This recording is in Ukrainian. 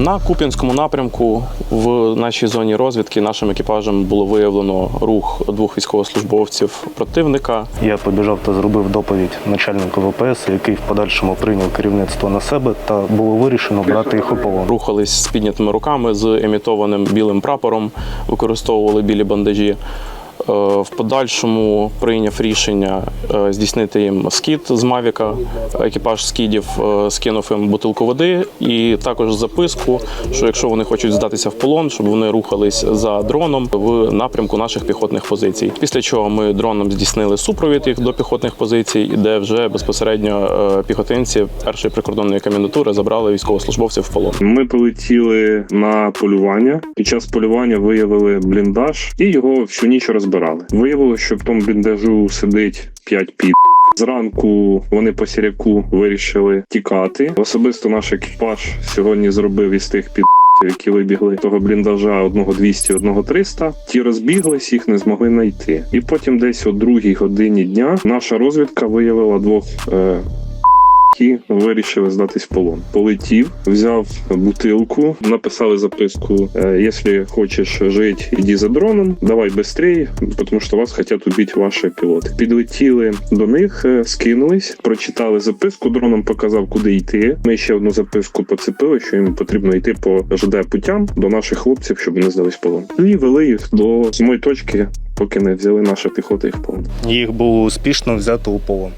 На Куп'янському напрямку в нашій зоні розвідки нашим екіпажем було виявлено рух двох військовослужбовців противника. Я побіжав та зробив доповідь начальнику ВПС, який в подальшому прийняв керівництво на себе, та було вирішено брати їх у полон. Рухались з піднятими руками з емітованим білим прапором, використовували білі бандажі. Е, В подальшому прийняв рішення е, здійснити їм скид з Мавіка. Екіпаж скідів е, скинув їм бутилку води і також записку, що якщо вони хочуть здатися в полон, щоб вони рухались за дроном в напрямку наших піхотних позицій. Після чого ми дроном здійснили супровід їх до піхотних позицій, де вже безпосередньо піхотинці першої прикордонної комендатури забрали військовослужбовців в полон. Ми полетіли на полювання. Під час полювання виявили бліндаж і його всю ніч розбирали. Виявилося, що в тому бліндажу сидить 5 під. Зранку вони по сіряку вирішили тікати. Особисто наш екіпаж сьогодні зробив із тих під. Які вибігли того бліндажа одного 200, одного 300. Ті розбіглись, їх не змогли знайти. І потім, десь о другій годині дня, наша розвідка виявила двох е, які вирішили здатись в полон. Полетів, взяв бутилку, написали записку: е, якщо хочеш жити, іди за дроном, давай швидше, тому що вас хочуть убити ваші пілоти. Підлетіли до них, е, скинулись, прочитали записку. Дроном показав, куди йти. Ми ще одну записку поцепили, що їм потрібно йти по ЖД путям до наших хлопців, щоб не здались в полон. І вели їх до самої точки, поки не взяли наша піхота їх полон. Їх було успішно взято у полон.